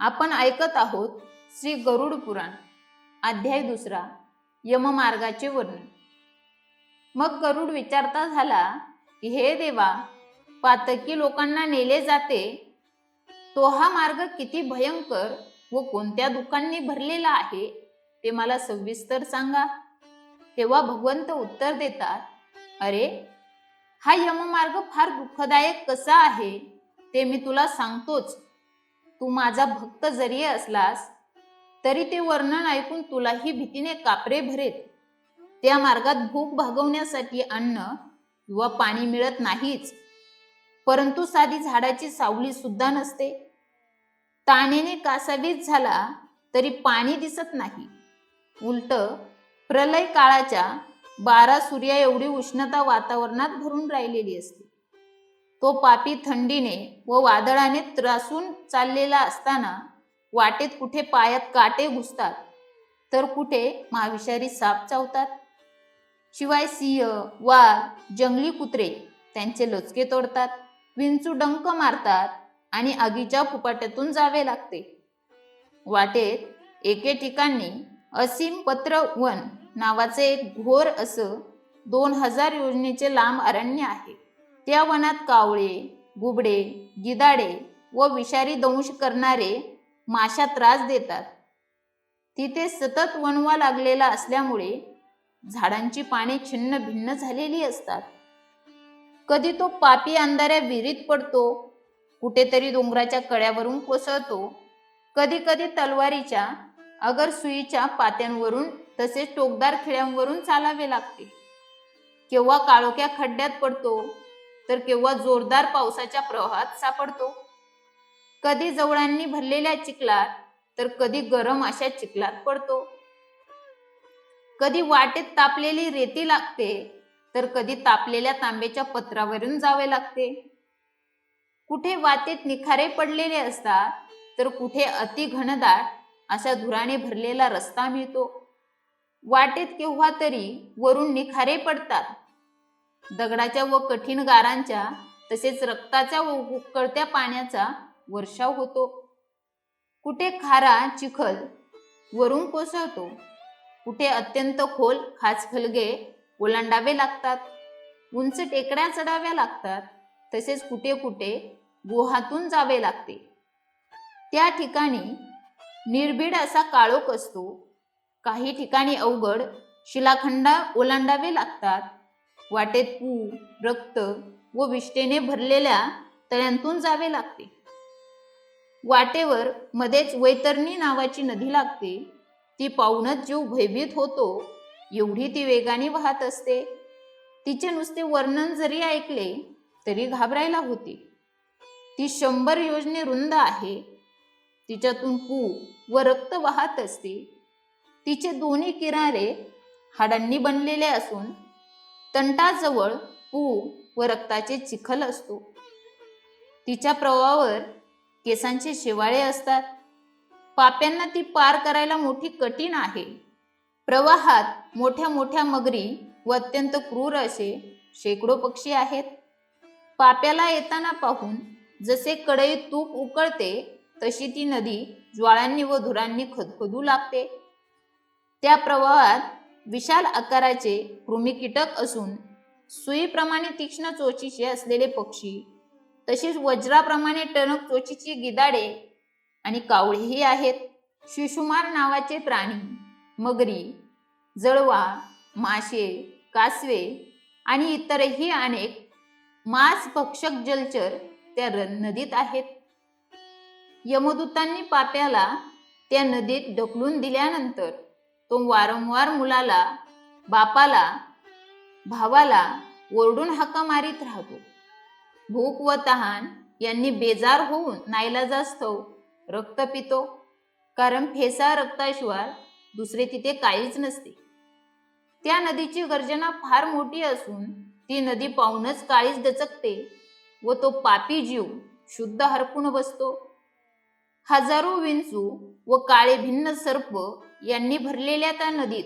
आपण ऐकत आहोत श्री गरुड पुराण अध्याय दुसरा यममार्गाचे वर्णन. मग गरुड विचारता झाला की हे देवा पातकी लोकांना नेले जाते. तो हा मार्ग किती भयंकर व कोणत्या दुःखांनी भरलेला आहे ते मला सविस्तर सांगा. तेव्हा भगवंत उत्तर देतात अरे हा यममार्ग फार दुःखदायक कसा आहे ते मी तुला सांगतोच. तू माझा भक्त जरी असलास तरी ते वर्णन ऐकून तुलाही भीतीने कापरे भरेल. त्या मार्गात भूक भागवण्यासाठी अन्न किंवा पाणी मिळत नाहीच परंतु साधी झाडाची सावली सुद्धा नसते. तानेने कासावीस झाला तरी पाणी दिसत नाही. उलट प्रलय काळाच्या बारा सूर्या एवढी उष्णता वातावरणात भरून राहिलेली असते. तो पापी थंडीने व वादळाने त्रासून चाललेला असताना वाटेत कुठे पायात काटे घुसतात तर कुठे महाविषारी साप चावतात? शिवाय सिंह वाघ जंगली कुत्रे त्यांचे लचके तोडतात विंचू डंक मारतात आणि आगीच्या फुपाट्यातून जावे लागते. वाटेत एके ठिकाणी असीम पत्र वन नावाचे एक घोर असं दोन हजार योजनेचे लांब अरण्य आहे. त्या वनात कावळे गुबडे गिदाडे व विषारी दंश करणारे माशा त्रास देतात. तिथे सतत वणवा लागलेला असल्यामुळे झाडांची पाने छिन्न भिन्न झालेली असतात. कधी तो पापी अंधाऱ्या विहिरीत पडतो कुठेतरी डोंगराच्या कड्यावरून कोसळतो. कधी कधी तलवारीच्या अगर सुईच्या पात्यांवरून तसेच टोकदार खिळ्यांवरून चालावे लागते. केव्हा काळोख्या खड्ड्यात पडतो तर केव्हा जोरदार पावसाच्या प्रवाहात सापडतो? कधी जवळांनी भरलेल्या चिखलात तर कधी गरम अशा चिखलात पडतो. कधी वाटेत तापलेली रेती लागते तर कधी तापलेल्या तांब्याच्या पत्रावरून जावे लागते. कुठे वाटेत निखारे पडलेले असतात तर कुठे अति घनदाट अशा धुराने भरलेला रस्ता मिळतो. वाटेत केव्हा तरी वरून निखारे पडतात दगडाच्या व कठीण गारांच्या तसेच रक्ताच्या व उकळत्या पाण्याचा वर्षाव होतो. कुठे खारा चिखल वरून कोसळतो कुठे अत्यंत खोल खाचखलगे ओलांडावे लागतात उंच टेकड्या चढाव्या लागतात तसेच कुठे कुठे गुहातून जावे लागते. त्या ठिकाणी निर्भीड असा काळोख असतो. काही ठिकाणी अवघड शिलाखंड ओलांडावे लागतात वाटेत पू रक्त व विष्टेने भरलेल्या तळ्यांतून जावे लागते. वाटेवर मध्येच वैतरणी नावाची नदी लागते. ती पाहूनच जीव भयभीत होतो. एवढी ती वेगाने वाहत असते. तिचे नुसते वर्णन जरी ऐकले तरी घाबरायला होते. ती शंभर योजने रुंद आहे. तिच्यातून पू व रक्त वाहत असते. तिचे दोन्ही किनारे हाडांनी बनलेले असून तंटाजवळ पू व रक्ताचे चिखल असतो. तिच्या प्रवाहावर केसांचे शेवाळे असतात. पाप्यांना ती पार करायला मोठी कठीण आहे. प्रवाहात मोठ्या मोठ्या मगरी व अत्यंत क्रूर असे शेकडो पक्षी आहेत. पाप्याला येताना पाहून जसे कढई तूप उकळते तशी ती नदी ज्वाळांनी व धुरांनी खदखदू लागते. त्या प्रवाहात विशाल आकाराचे कृमिकीटक असून सुईप्रमाणे तीक्ष्ण चोचीचे असलेले पक्षी तसेच वज्राप्रमाणे टणक चोचीची गिदाडे आणि कावळेही आहेत. शिशुमार नावाचे प्राणी मगरी जळवा मासे कासवे आणि इतरही अनेक मांस भक्षक जलचर त्या र- नदीत आहेत. यमदूतांनी पाप्याला त्या नदीत ढकलून दिल्यानंतर तो वारंवार मुलाला बापाला भावाला ओरडून हाका मारीत राहतो. भूक व तहान यांनी बेजार होऊन नाईलाजास्तव रक्त पितो. कारण फेसा रक्ताशिवाय दुसरे तिथे काहीच नसते. त्या नदीची गर्जना फार मोठी असून ती नदी पाहूनच काळीच दचकते व तो पापी जीव शुद्ध हरपून बसतो. हजारो विंचू व काळे भिन्न सर्प यांनी भरलेल्या त्या नदीत.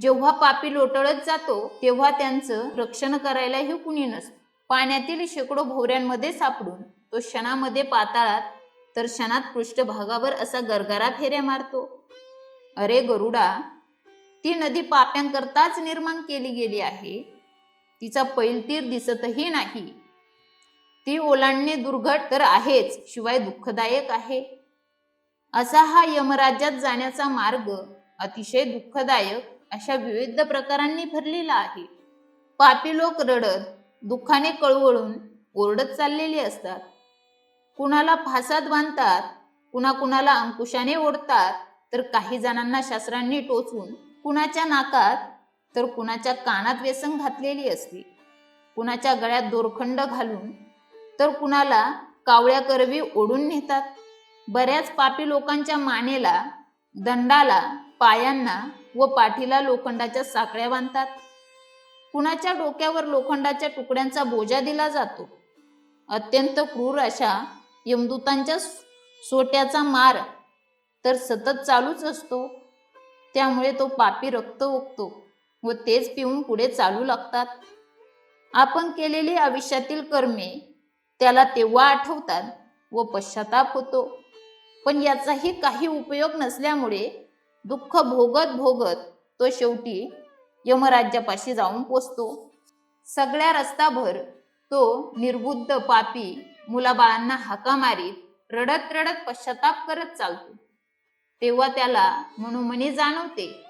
जेव्हा पापी लोटळत जातो तेव्हा त्यांचं रक्षण करायलाही कुणी नसतं. पाण्यातील शेकडो भोवऱ्यांमध्ये सापडून तो क्षणामध्ये पाताळात तर क्षणात पृष्ठभागावर असा गरगरा फेऱ्या मारतो. अरे गरुडा ती नदी पाप्यांकरताच निर्माण केली गेली आहे. तिचा पैलतीर दिसतही नाही. ती ओलांडणे दुर्घट तर आहेच शिवाय दुःखदायक आहे. असा हा यमराज्यात जाण्याचा मार्ग अतिशय दुःखदायक अशा विविध प्रकारांनी भरलेला आहे. पापी लोक रडत दुःखाने कळवळून ओरडत चाललेली असतात. कुणाला फासात बांधतात कुणा कुणाला अंकुशाने ओढतात तर काही जणांना शास्त्रांनी टोचून कुणाच्या नाकात तर कुणाच्या कानात व्यसन घातलेली असते. कुणाच्या गळ्यात दोरखंड घालून तर कुणाला कावळ्या करवी ओढून नेतात. बऱ्याच पापी लोकांच्या मानेला दंडाला पायांना व पाठीला लोखंडाच्या साखळ्या बांधतात. कुणाच्या डोक्यावर लोखंडाच्या तुकड्यांचा बोजा दिला जातो? अत्यंत क्रूर अशा यमदूतांच्या सोट्याचा मार तर सतत चालूच असतो. त्यामुळे तो पापी रक्त ओकतो व तेच पिऊन पुढे चालू लागतात. आपण केलेली आयुष्यातील कर्मे त्याला तेव्हा आठवतात व पश्चाताप होतो. पण याचाही काही उपयोग नसल्यामुळे दुःख भोगत भोगत तो शेवटी यमराज्यापाशी जाऊन पोचतो. सगळ्या रस्ताभर तो निर्बुद्ध पापी मुलाबाळांना हाका मारीत रडत रडत पश्चाताप करत चालतो. तेव्हा त्याला मनोमनी जाणवते.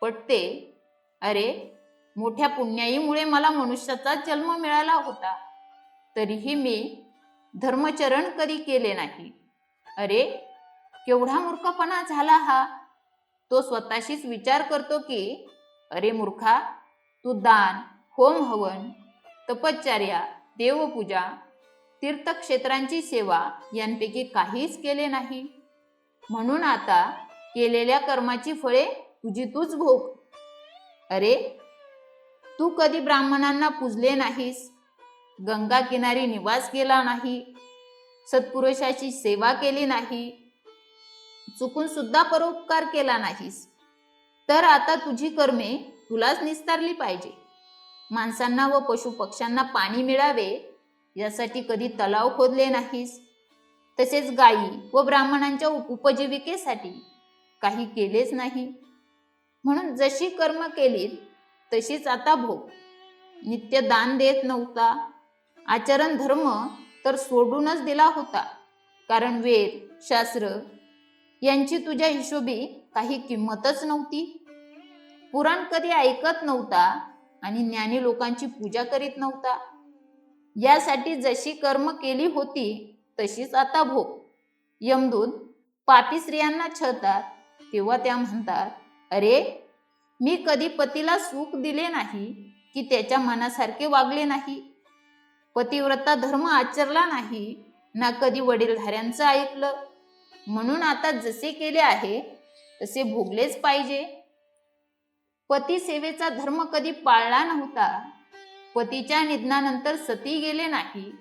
पटते अरे मोठ्या पुण्याईमुळे मला मनुष्याचा जन्म मिळाला होता. तरीही मी धर्मचरण कधी केले नाही. अरे केवढा मूर्खपणा झाला हा. तो स्वतःशीच विचार करतो की अरे मूर्खा तू दान होम हवन तपश्चर्या देवपूजा तीर्थक्षेत्रांची सेवा यांपैकी काहीच केले नाही. म्हणून आता केलेल्या कर्माची फळे तुझी तूच भोग. अरे तू कधी ब्राह्मणांना पूजले नाहीस? गंगा किनारी निवास केला नाही? सत्पुरुषाची सेवा केली नाही. चुकून सुद्धा परोपकार केला नाहीस. तर आता तुझी कर्मे तुलाच निस्तारली पाहिजे. माणसांना व पशु पक्ष्यांना पाणी मिळावे यासाठी कधी तलाव खोदले नाहीस. तसेच गायी व ब्राह्मणांच्या उपजीविकेसाठी काही केलेच नाही. म्हणून जशी कर्म केलीत तशीच आता भोग. नित्य दान देत नव्हता. आचरण धर्म तर सोडूनच दिला होता. कारण वेद शास्त्र यांची तुझ्या हिशोबी काही किंमतच नव्हती. पुराण कधी ऐकत नव्हता आणि ज्ञानी लोकांची पूजा करीत नव्हता. यासाठी जशी कर्म केली होती तशीच आता भोग. यमदूत पापी स्त्रियांना छळतात तेव्हा त्या म्हणतात अरे मी कधी पतीला सुख दिले नाही की त्याच्या मनासारखे वागले नाही. पतिव्रता धर्म आचरला नाही ना कधी वडीलधाऱ्यांचं ऐकलं. म्हणून आता जसे केले आहे तसे भोगलेच पाहिजे. पती सेवेचा धर्म कधी पाळला नव्हता. पतीच्या निधनानंतर सती गेले नाही.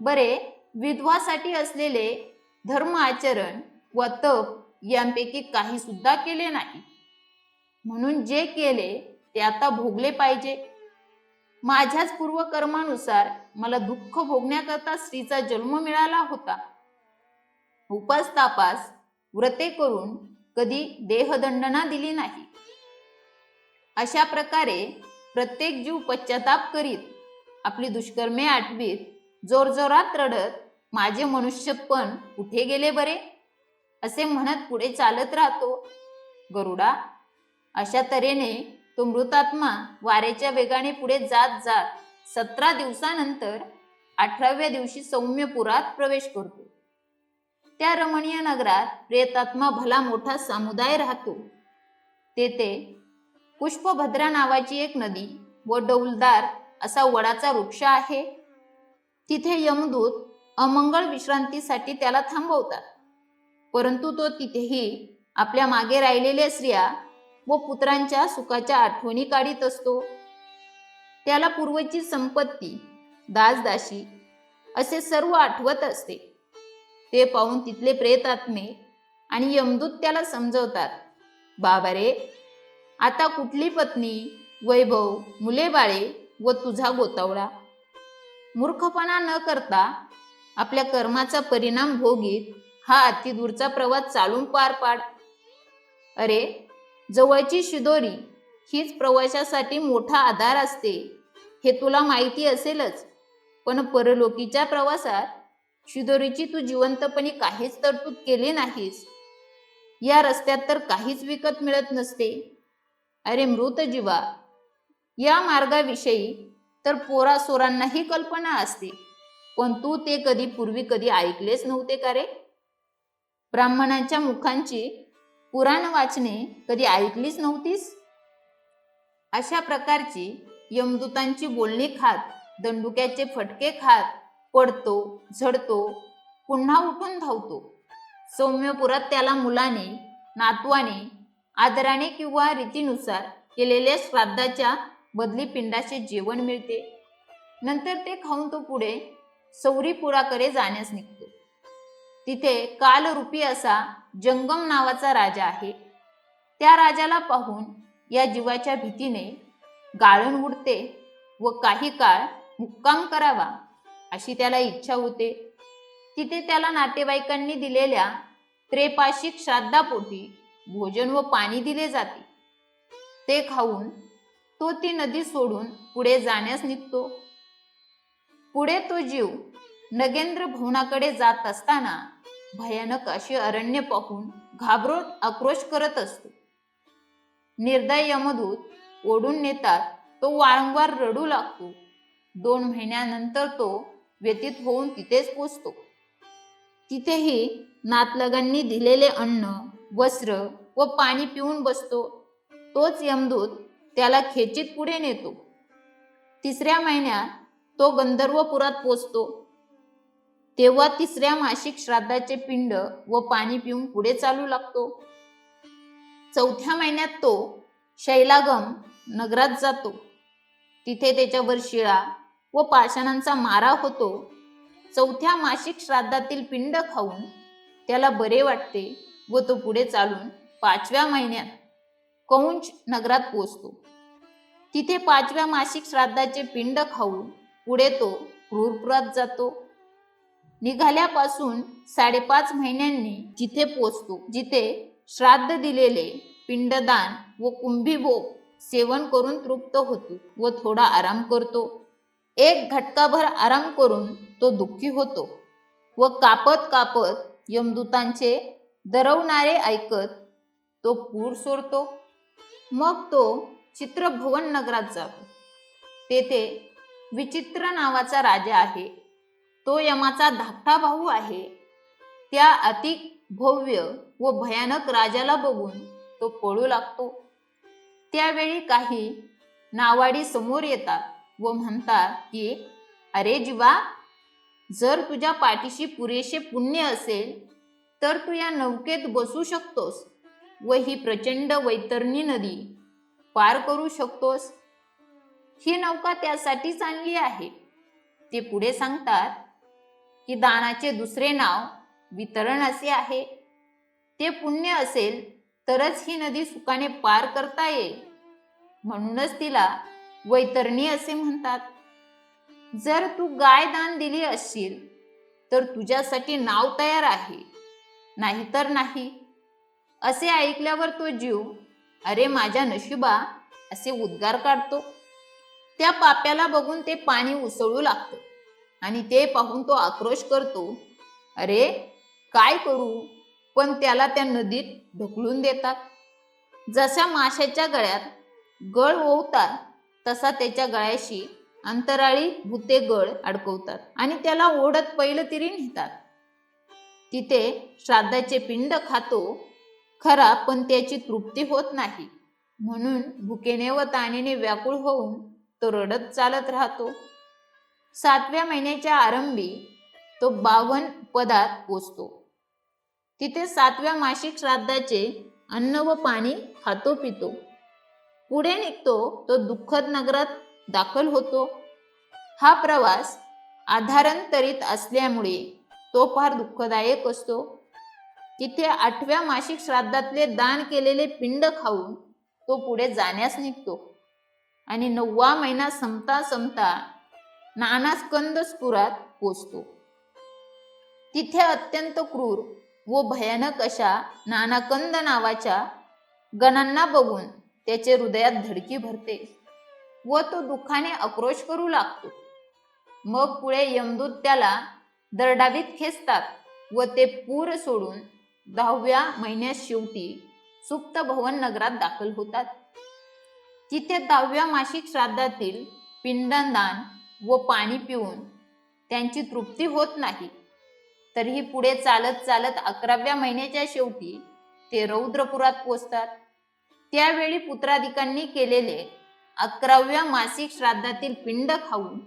बरे विधवासाठी असलेले धर्म आचरण व तप यांपैकी काही सुद्धा केले नाही. म्हणून जे केले ते आता भोगले पाहिजे. माझ्याच पूर्वकर्मानुसार मला दुःख भोगण्याकरता स्त्रीचा जन्म मिळाला होता. उपास तापास व्रते करून कधी देहदंडना दिली नाही. अशा प्रकारे प्रत्येक जीव पश्चाताप करीत आपली दुष्कर्मे आठवीत जोरजोरात रडत माझे मनुष्यपण कुठे गेले बरे? असे म्हणत पुढे चालत राहतो. गरुडा अशा तऱ्हेने तो मृतात्मा वारेच्या वेगाने पुढे जात जात सतरा दिवसानंतर अठराव्या दिवशी सौम्यपुरात प्रवेश करतो. त्या रमणीय नगरात प्रेतात्मा भला मोठा समुदाय राहतो. तेथे पुष्पभद्रा नावाची एक नदी व डौलदार असा वडाचा वृक्ष आहे. तिथे यमदूत अमंगळ विश्रांतीसाठी त्याला थांबवतात. परंतु तो तिथेही आपल्या मागे राहिलेल्या स्त्रिया व पुत्रांच्या सुखाच्या आठवणी काढीत असतो. त्याला पूर्वची संपत्ती दासदाशी असे सर्व आठवत असते. ते पाहून तिथले प्रेतात्मे आणि यमदूत त्याला समजवतात. बाबा रे आता कुठली पत्नी वैभव मुले बाळे व तुझा गोतावळा? मूर्खपणा न करता आपल्या कर्माचा परिणाम भोगीत हा अतिदूरचा प्रवास चालून पार पाड. अरे जवळची शिदोरी हीच प्रवाशासाठी मोठा आधार असते. हे तुला माहिती असेलच. पण परलोकीच्या प्रवासात शिदोरीची तू जिवंतपणे काहीच तरतूद केली नाहीस. या रस्त्यात तर काहीच विकत मिळत नसते. अरे मृत जीवा या मार्गाविषयी तर पोरा सोरांनाही कल्पना असते. पण तू ते कधी पूर्वी कधी ऐकलेच नव्हते का रे? ब्राह्मणांच्या मुखांची पुराण वाचणे कधी ऐकलीच नव्हतीस? अशा प्रकारची यमदूतांची बोलणी खात दंडुक्याचे फटके खात पडतो झडतो पुन्हा उठून धावतो. सौम्यपुरात त्याला मुलाने नातवाने आदराने किंवा रीतीनुसार केलेल्या श्राद्धाच्या बदली पिंडाचे जेवण मिळते. नंतर ते खाऊन तो पुढे सौरीपुराकडे जाण्यास निघतो. तिथे कालरूपी असा जंगम नावाचा राजा आहे. त्या राजाला पाहून या जीवाच्या भीतीने गाळण उडते व काही काळ मुक्काम करावा अशी त्याला इच्छा होते. तिथे त्याला नातेवाईकांनी दिलेल्या त्रेपाशिक श्राद्धापोटी भोजन व पाणी दिले जाते. ते खाऊन तो ती नदी सोडून पुढे जाण्यास निघतो. पुढे तो जीव नगेंद्र भवनाकडे जात असताना भयानक अशी अरण्य पाहून घाबरून आक्रोश करत असतो. निर्दय यमदूत ओढून नेतात तो वारंवार रडू लागतो. दोन महिन्यानंतर तो व्यतीत होऊन तिथेच पोचतो. तिथेही नातलगांनी दिलेले अन्न वस्त्र व पाणी पिऊन बसतो. तोच यमदूत त्याला खेचीत पुढे नेतो. तिसऱ्या महिन्यात तो गंधर्वपुरात पोचतो. तेव्हा तिसऱ्या मासिक श्राद्धाचे पिंड व पाणी पिऊन पुढे चालू लागतो. चौथ्या महिन्यात तो शैलागम नगरात जातो. तिथे त्याच्यावर शिळा व पाषाणांचा मारा होतो. चौथ्या मासिक श्राद्धातील पिंड खाऊन त्याला बरे वाटते व तो पुढे चालून पाचव्या महिन्यात कौंच नगरात पोचतो तिथे पाचव्या मासिक श्राद्धाचे पिंड खाऊन पुढे तो क्रूरपुरात जातो. निघाल्यापासून साडेपाच महिन्यांनी जिथे पोचतो जिथे श्राद्ध दिलेले पिंडदान व कुंभीभोग सेवन करून तृप्त होतो व थोडा आराम करतो. एक घटकाभर आराम करून तो दुःखी होतो व कापत कापत यमदूतांचे दरवणारे ऐकत तो पूर सोडतो. मग तो चित्रभुवन नगरात जातो. तेथे विचित्र नावाचा राजा आहे. तो यमाचा धाकटा भाऊ आहे. त्या अति भव्य व भयानक राजाला बघून तो पळू लागतो. त्यावेळी काही नावाडी समोर येतात व म्हणतात की अरे जीवा जर तुझ्या पाठीशी पुरेसे पुण्य असेल तर तू या नौकेत बसू शकतोस व ही प्रचंड वैतरणी नदी पार करू शकतोस. ही नौका त्यासाठीच आणली आहे. ते पुढे सांगतात की दानाचे दुसरे नाव वितरण असे आहे. ते पुण्य असेल तरच ही नदी सुखाने पार करता येईल. म्हणूनच तिला वैतरणी असे म्हणतात. जर तू गाय दान दिली असशील तर तुझ्यासाठी नाव तयार आहे. नाहीतर नाही. असे ऐकल्यावर तो जीव अरे माझ्या नशिबा असे उद्गार काढतो. त्या पाप्याला बघून ते पाणी उसळू लागतं. आणि ते पाहून तो आक्रोश करतो अरे काय करू? पण त्याला त्या नदीत ढकलून देतात. जशा माशाच्या गळ्यात गळ ओवतात तसा त्याच्या गळ्याशी अंतराळी भूते गळ अडकवतात आणि त्याला ओढत पहिलं तिरी नेतात. तिथे श्राद्धाचे पिंड खातो खरा पण त्याची तृप्ती होत नाही. म्हणून भुकेने व ताणीने व्याकुळ होऊन तो रडत चालत राहतो. सातव्या महिन्याच्या आरंभी तो बावन पदात पोचतो. तिथे सातव्या मासिक श्राद्धाचे अन्न व पाणी खातो पितो. पुढे निघतो तो दुःखद नगरात दाखल होतो. हा प्रवास आधारांतरित असल्यामुळे तो फार दुःखदायक असतो. तिथे आठव्या मासिक श्राद्धातले दान केलेले पिंड खाऊन तो पुढे जाण्यास निघतो. आणि नववा महिना संपता संपता नाना स्कंदस्पुरात पोचतो. तिथे अत्यंत क्रूर व भयानक अशा नानाकंद नावाच्या गणांना बघून त्याचे हृदयात धडकी भरते व तो दुःखाने आक्रोश करू लागतो. मग पुढे यमदूत त्याला दरडावीत खेचतात व ते पूर सोडून दहाव्या महिन्यात शेवटी सुप्त भवन नगरात दाखल होतात. तिथे दहाव्या मासिक श्राद्धातील पिंडदान व पाणी पिऊन त्यांची तृप्ती होत नाही. तरीही पुढे चालत चालत अकराव्या महिन्याच्या शेवटी ते रौद्रपुरात पोचतात. त्यावेळी पुत्राधिकांनी केलेले अकराव्या मासिक श्राद्धातील पिंड खाऊन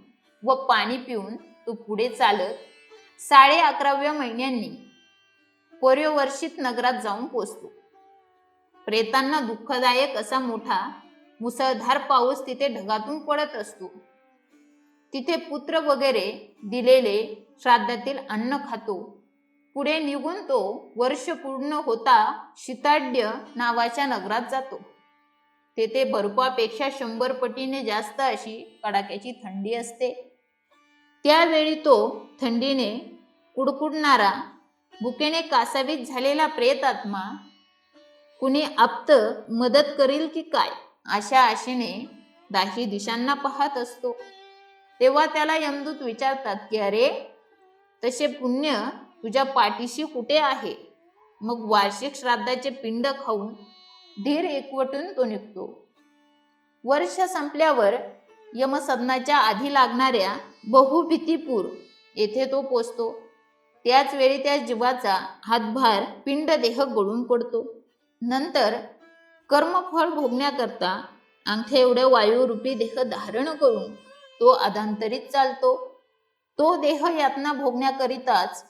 व पाणी पिऊन तो पुढे चालत साडे अकराव्या महिन्यांनी पर्यवर्षित नगरात जाऊन पोचतो. प्रेतांना दुःखदायक असा मोठा मुसळधार पाऊस तिथे ढगातून पडत असतो. तिथे पुत्र वगैरे दिलेले श्राद्धातील अन्न खातो. पुढे निघून तो वर्ष पूर्ण होता शिताड्य नावाच्या नगरात जातो. तेथे बर्फापेक्षा शंभर पटीने जास्त अशी कडाक्याची थंडी असते. त्यावेळी तो थंडीने कुडकुडणारा बुकेने कासावीत झालेला प्रेतात्मा कुणी आप्त मदत करील की काय अशा आशेने दाही दिशांना पाहत असतो. तेव्हा त्याला यमदूत विचारतात की अरे तसे पुण्य तुझ्या पाठीशी कुठे आहे? मग वार्षिक श्राद्धाचे पिंड खाऊन धीर एकवटून तो निघतो. वर्ष संपल्यावर यमसदनाच्या आधी लागणाऱ्या बहुभीतीपूर येथे तो पोचतो. त्याच वेळी त्या जीवाचा हातभार पिंड देह गळून पडतो. नंतर कर्मफळ भोगण्याकरता अंगठे एवढे वायुरूपी देह धारण करून तो अधांतरित चालतो. तो देह यातना भोगण्याकरिताच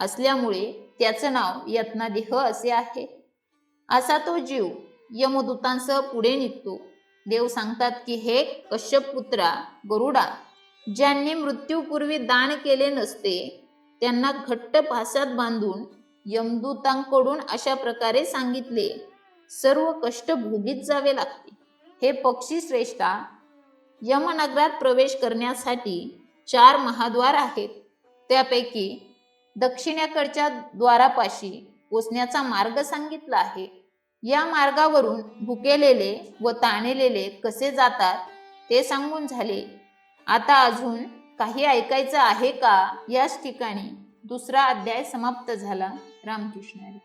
असल्यामुळे त्याचं नाव यातना देह असे आहे. असा तो जीव यमदूतांसह पुढे निघतो. देव सांगतात की हे कश्यप पुत्रा गरुडा ज्यांनी मृत्यूपूर्वी दान केले नसते त्यांना घट्ट पासात बांधून यमदूतांकडून अशा प्रकारे सांगितले सर्व कष्ट भोगीत जावे लागते. हे पक्षी श्रेष्ठा यमनगरात प्रवेश करण्यासाठी चार महाद्वार आहेत. त्यापैकी दक्षिणेकडच्या द्वारापाशी पोचण्याचा मार्ग सांगितला आहे. या मार्गावरून भुकेलेले व ताणलेले कसे जातात ते सांगून झाले. आता अजून काही ऐकायचं आहे का? याच ठिकाणी दुसरा अध्याय समाप्त झाला. रामकृष्णाने